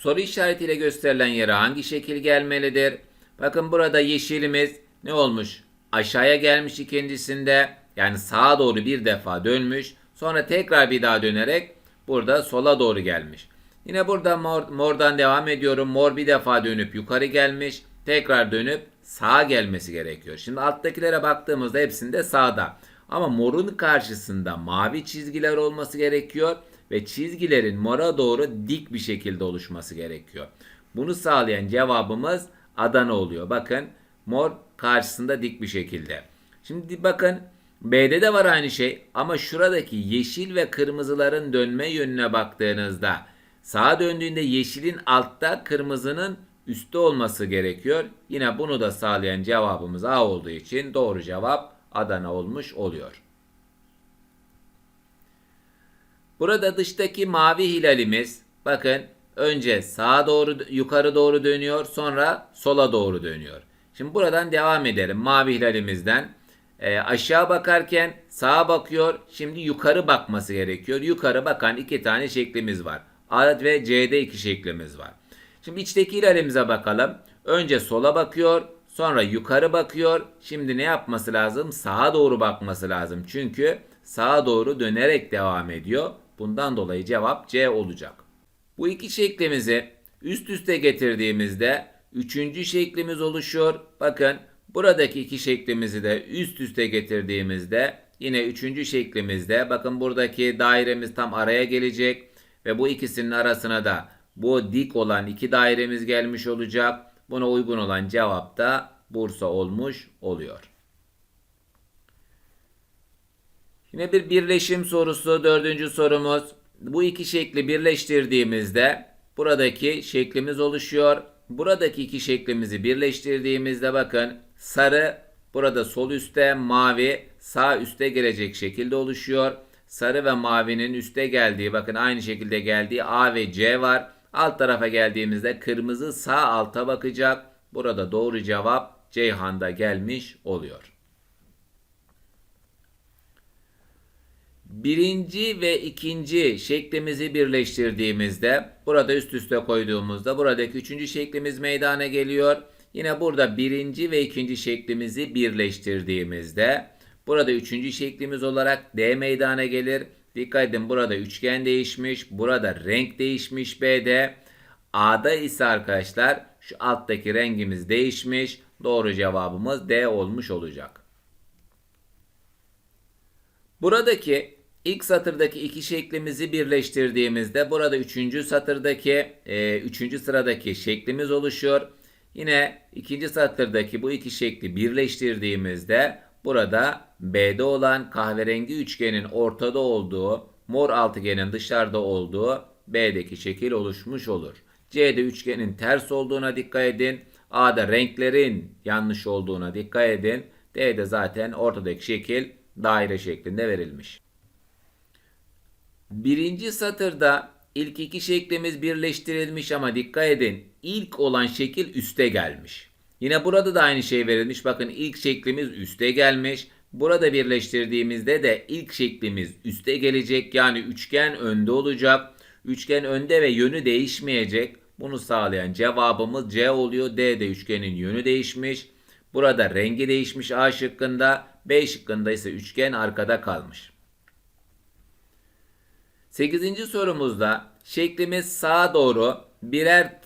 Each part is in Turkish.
soru işaretiyle gösterilen yere hangi şekil gelmelidir? Bakın burada yeşilimiz ne olmuş? Aşağıya gelmiş ikincisinde yani sağa doğru bir defa dönmüş. Sonra tekrar bir daha dönerek burada sola doğru gelmiş. Yine burada mor, mordan devam ediyorum. Mor bir defa dönüp yukarı gelmiş. Tekrar dönüp sağa gelmesi gerekiyor. Şimdi alttakilere baktığımızda hepsinde sağda. Ama morun karşısında mavi çizgiler olması gerekiyor ve çizgilerin mora doğru dik bir şekilde oluşması gerekiyor. Bunu sağlayan cevabımız Adana oluyor. Bakın mor karşısında dik bir şekilde. Şimdi bakın B'de de var aynı şey ama şuradaki yeşil ve kırmızıların dönme yönüne baktığınızda sağa döndüğünde yeşilin altta kırmızının üstte olması gerekiyor. Yine bunu da sağlayan cevabımız A olduğu için doğru cevap Adana olmuş oluyor. Burada dıştaki mavi hilalimiz bakın önce sağa doğru yukarı doğru dönüyor sonra sola doğru dönüyor. Şimdi buradan devam edelim mavi hilalimizden. E, aşağı bakarken sağa bakıyor. Şimdi yukarı bakması gerekiyor. Yukarı bakan iki tane şeklimiz var. A ve C'de iki şeklimiz var. Şimdi içteki hilalimize bakalım. Önce sola bakıyor. Sonra yukarı bakıyor. Şimdi ne yapması lazım? Sağa doğru bakması lazım. Çünkü sağa doğru dönerek devam ediyor. Bundan dolayı cevap C olacak. Bu iki şeklimizi üst üste getirdiğimizde üçüncü şeklimiz oluşuyor. Bakın buradaki iki şeklimizi de üst üste getirdiğimizde yine üçüncü şeklimizde bakın buradaki dairemiz tam araya gelecek ve bu ikisinin arasına da bu dik olan iki dairemiz gelmiş olacak. Buna uygun olan cevap da Bursa olmuş oluyor. Yine bir birleşim sorusu dördüncü sorumuz. Bu iki şekli birleştirdiğimizde buradaki şeklimiz oluşuyor. Buradaki iki şeklimizi birleştirdiğimizde bakın sarı burada sol üstte mavi sağ üstte gelecek şekilde oluşuyor. Sarı ve mavinin üste geldiği bakın aynı şekilde geldiği A ve C var. Alt tarafa geldiğimizde kırmızı sağ alta bakacak. Burada doğru cevap Ceyhan'da gelmiş oluyor. Birinci ve ikinci şeklimizi birleştirdiğimizde burada üst üste koyduğumuzda buradaki üçüncü şeklimiz meydana geliyor. Yine burada birinci ve ikinci şeklimizi birleştirdiğimizde burada üçüncü şeklimiz olarak D meydana gelir. Dikkat edin burada üçgen değişmiş. Burada renk değişmiş B'de. A'da ise arkadaşlar şu alttaki rengimiz değişmiş. Doğru cevabımız D olmuş olacak. Buradaki ilk satırdaki iki şeklimizi birleştirdiğimizde burada üçüncü satırdaki e, üçüncü sıradaki şeklimiz oluşuyor. Yine ikinci satırdaki bu iki şekli birleştirdiğimizde burada B'de olan kahverengi üçgenin ortada olduğu, mor altıgenin dışarıda olduğu B'deki şekil oluşmuş olur. C'de üçgenin ters olduğuna dikkat edin. A'da renklerin yanlış olduğuna dikkat edin. D'de zaten ortadaki şekil daire şeklinde verilmiş. Birinci satırda ilk iki şeklimiz birleştirilmiş ama dikkat edin ilk olan şekil üste gelmiş. Yine burada da aynı şey verilmiş. Bakın ilk şeklimiz üste gelmiş. Burada birleştirdiğimizde de ilk şeklimiz üste gelecek. Yani üçgen önde olacak. Üçgen önde ve yönü değişmeyecek. Bunu sağlayan cevabımız C oluyor. D'de üçgenin yönü değişmiş. Burada rengi değişmiş A şıkkında. B şıkkında ise üçgen arkada kalmış. 8. sorumuzda şeklimiz sağa doğru birer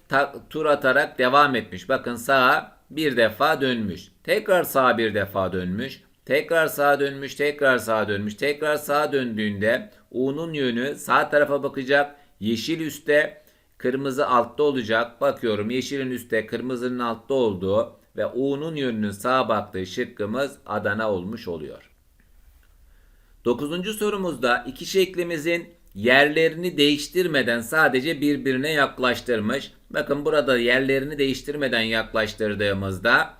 tur atarak devam etmiş. Bakın sağa bir defa dönmüş. Tekrar sağa bir defa dönmüş. Tekrar sağa dönmüş, tekrar sağa dönmüş. Tekrar sağa döndüğünde U'nun yönü sağ tarafa bakacak. Yeşil üstte, kırmızı altta olacak. Bakıyorum yeşilin üstte, kırmızının altta olduğu ve U'nun yönünün sağa baktığı şıkkımız Adana olmuş oluyor. Dokuzuncu sorumuzda iki şeklimizin yerlerini değiştirmeden sadece birbirine yaklaştırmış. Bakın burada yerlerini değiştirmeden yaklaştırdığımızda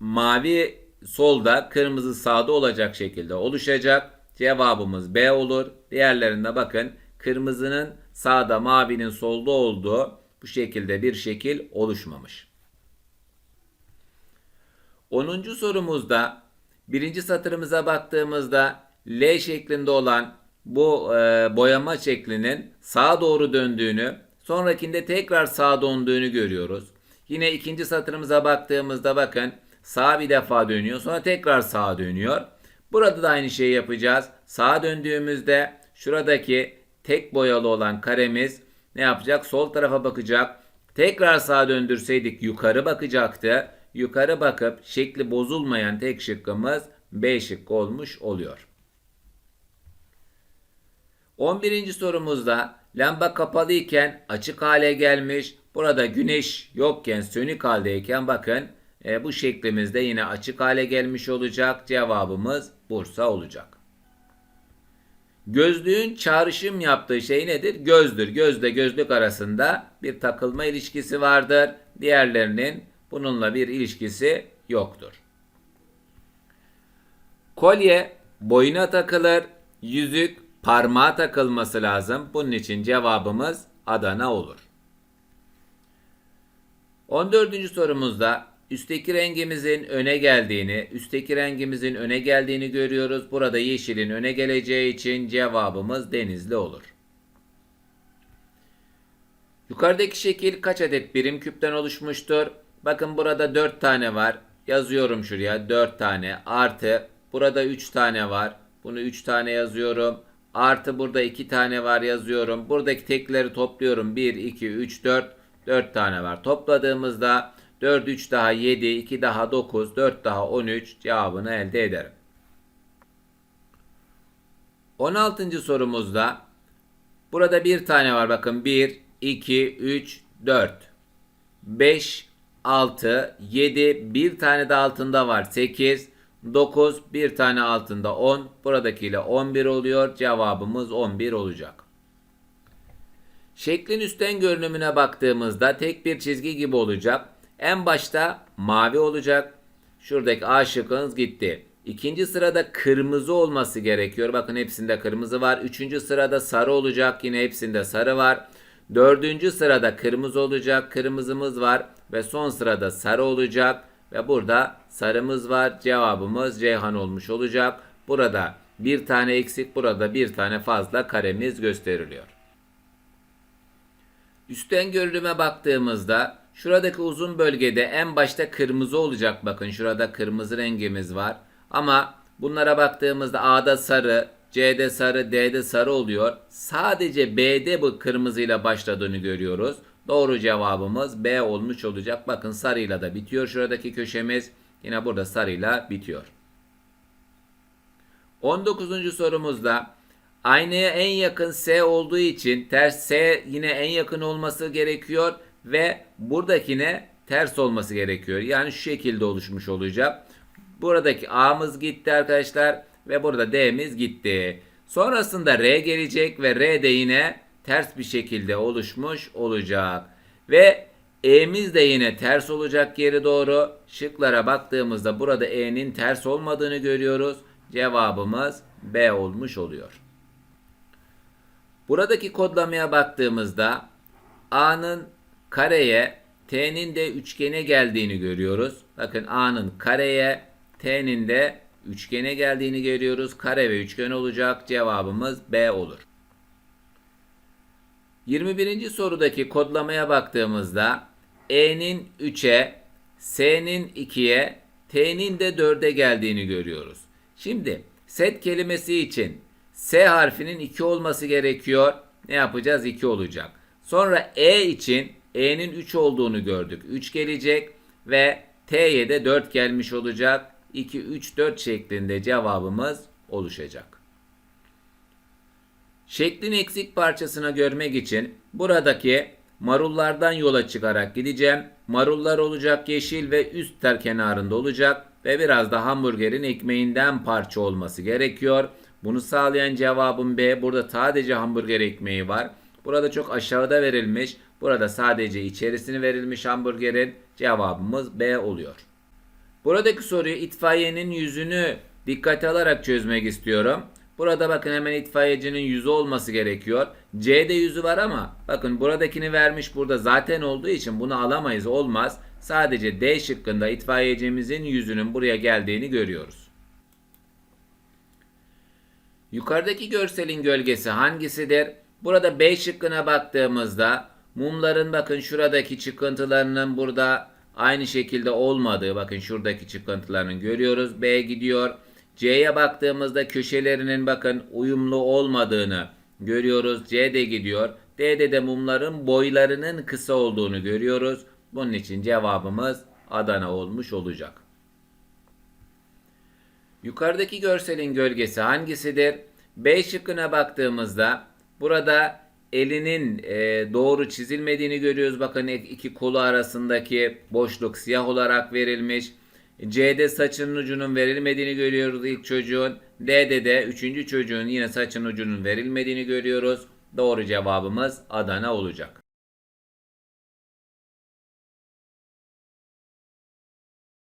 mavi solda, kırmızı sağda olacak şekilde oluşacak. Cevabımız B olur. Diğerlerinde bakın kırmızının sağda, mavinin solda olduğu bu şekilde bir şekil oluşmamış. 10. sorumuzda birinci satırımıza baktığımızda L şeklinde olan bu e, boyama şeklinin sağa doğru döndüğünü, Sonrakinde tekrar sağa döndüğünü görüyoruz. Yine ikinci satırımıza baktığımızda bakın sağa bir defa dönüyor sonra tekrar sağa dönüyor. Burada da aynı şeyi yapacağız. Sağa döndüğümüzde şuradaki tek boyalı olan karemiz ne yapacak? Sol tarafa bakacak. Tekrar sağa döndürseydik yukarı bakacaktı. Yukarı bakıp şekli bozulmayan tek şıkkımız B şıkkı olmuş oluyor. 11. sorumuzda lamba kapalı iken açık hale gelmiş. Burada güneş yokken sönük haldeyken bakın e, bu şeklimizde yine açık hale gelmiş olacak. Cevabımız Bursa olacak. Gözlüğün çağrışım yaptığı şey nedir? Gözdür. Gözle gözlük arasında bir takılma ilişkisi vardır. Diğerlerinin bununla bir ilişkisi yoktur. Kolye boyuna takılır, yüzük parmağa takılması lazım. Bunun için cevabımız Adana olur. 14. sorumuzda üstteki rengimizin öne geldiğini, üstteki rengimizin öne geldiğini görüyoruz. Burada yeşilin öne geleceği için cevabımız denizli olur. Yukarıdaki şekil kaç adet birim küpten oluşmuştur? Bakın burada 4 tane var. Yazıyorum şuraya 4 tane artı burada 3 tane var. Bunu 3 tane yazıyorum. Artı burada 2 tane var yazıyorum. Buradaki tekleri topluyorum. 1, 2, 3, 4. 4 tane var. Topladığımızda 4, 3 daha 7, 2 daha 9, 4 daha 13 cevabını elde ederim. 16. sorumuzda burada bir tane var. Bakın 1, 2, 3, 4, 5, 6, 7, bir tane de altında var. 8, 9, bir tane altında 10. Buradakiyle 11 oluyor. Cevabımız 11 olacak. Şeklin üstten görünümüne baktığımızda tek bir çizgi gibi olacak. En başta mavi olacak. Şuradaki A şıkkınız gitti. İkinci sırada kırmızı olması gerekiyor. Bakın hepsinde kırmızı var. Üçüncü sırada sarı olacak. Yine hepsinde sarı var. Dördüncü sırada kırmızı olacak. Kırmızımız var. Ve son sırada sarı olacak. Ve burada sarımız var. Cevabımız Ceyhan olmuş olacak. Burada bir tane eksik. Burada bir tane fazla karemiz gösteriliyor. Üstten görünüme baktığımızda şuradaki uzun bölgede en başta kırmızı olacak. Bakın şurada kırmızı rengimiz var. Ama bunlara baktığımızda A'da sarı, C'de sarı, D'de sarı oluyor. Sadece B'de bu kırmızıyla başladığını görüyoruz. Doğru cevabımız B olmuş olacak. Bakın sarıyla da bitiyor şuradaki köşemiz. Yine burada sarıyla bitiyor. 19. sorumuzda aynaya en yakın S olduğu için ters S yine en yakın olması gerekiyor ve buradakine ters olması gerekiyor. Yani şu şekilde oluşmuş olacak. Buradaki A'mız gitti arkadaşlar ve burada D'miz gitti. Sonrasında R gelecek ve R de yine ters bir şekilde oluşmuş olacak. Ve E'miz de yine ters olacak geri doğru. Şıklara baktığımızda burada E'nin ters olmadığını görüyoruz. Cevabımız B olmuş oluyor. Buradaki kodlamaya baktığımızda A'nın kareye T'nin de üçgene geldiğini görüyoruz. Bakın A'nın kareye T'nin de üçgene geldiğini görüyoruz. Kare ve üçgen olacak. Cevabımız B olur. 21. sorudaki kodlamaya baktığımızda E'nin 3'e, S'nin 2'ye, T'nin de 4'e geldiğini görüyoruz. Şimdi set kelimesi için S harfinin 2 olması gerekiyor. Ne yapacağız? 2 olacak. Sonra E için E'nin 3 olduğunu gördük. 3 gelecek ve T'ye de 4 gelmiş olacak. 2, 3, 4 şeklinde cevabımız oluşacak. Şeklin eksik parçasına görmek için buradaki marullardan yola çıkarak gideceğim. Marullar olacak yeşil ve üst ter kenarında olacak ve biraz da hamburgerin ekmeğinden parça olması gerekiyor. Bunu sağlayan cevabım B. Burada sadece hamburger ekmeği var. Burada çok aşağıda verilmiş. Burada sadece içerisini verilmiş hamburgerin cevabımız B oluyor. Buradaki soruyu itfaiyenin yüzünü dikkate alarak çözmek istiyorum. Burada bakın hemen itfaiyecinin yüzü olması gerekiyor. C'de yüzü var ama bakın buradakini vermiş burada zaten olduğu için bunu alamayız olmaz. Sadece D şıkkında itfaiyecimizin yüzünün buraya geldiğini görüyoruz. Yukarıdaki görselin gölgesi hangisidir? Burada B şıkkına baktığımızda Mumların bakın şuradaki çıkıntılarının burada aynı şekilde olmadığı bakın şuradaki çıkıntılarını görüyoruz. B gidiyor. C'ye baktığımızda köşelerinin bakın uyumlu olmadığını görüyoruz. C de gidiyor. D'de de mumların boylarının kısa olduğunu görüyoruz. Bunun için cevabımız Adana olmuş olacak. Yukarıdaki görselin gölgesi hangisidir? B şıkkına baktığımızda burada elinin e, doğru çizilmediğini görüyoruz. Bakın iki kolu arasındaki boşluk siyah olarak verilmiş. C'de saçının ucunun verilmediğini görüyoruz ilk çocuğun. D'de de üçüncü çocuğun yine saçın ucunun verilmediğini görüyoruz. Doğru cevabımız Adana olacak.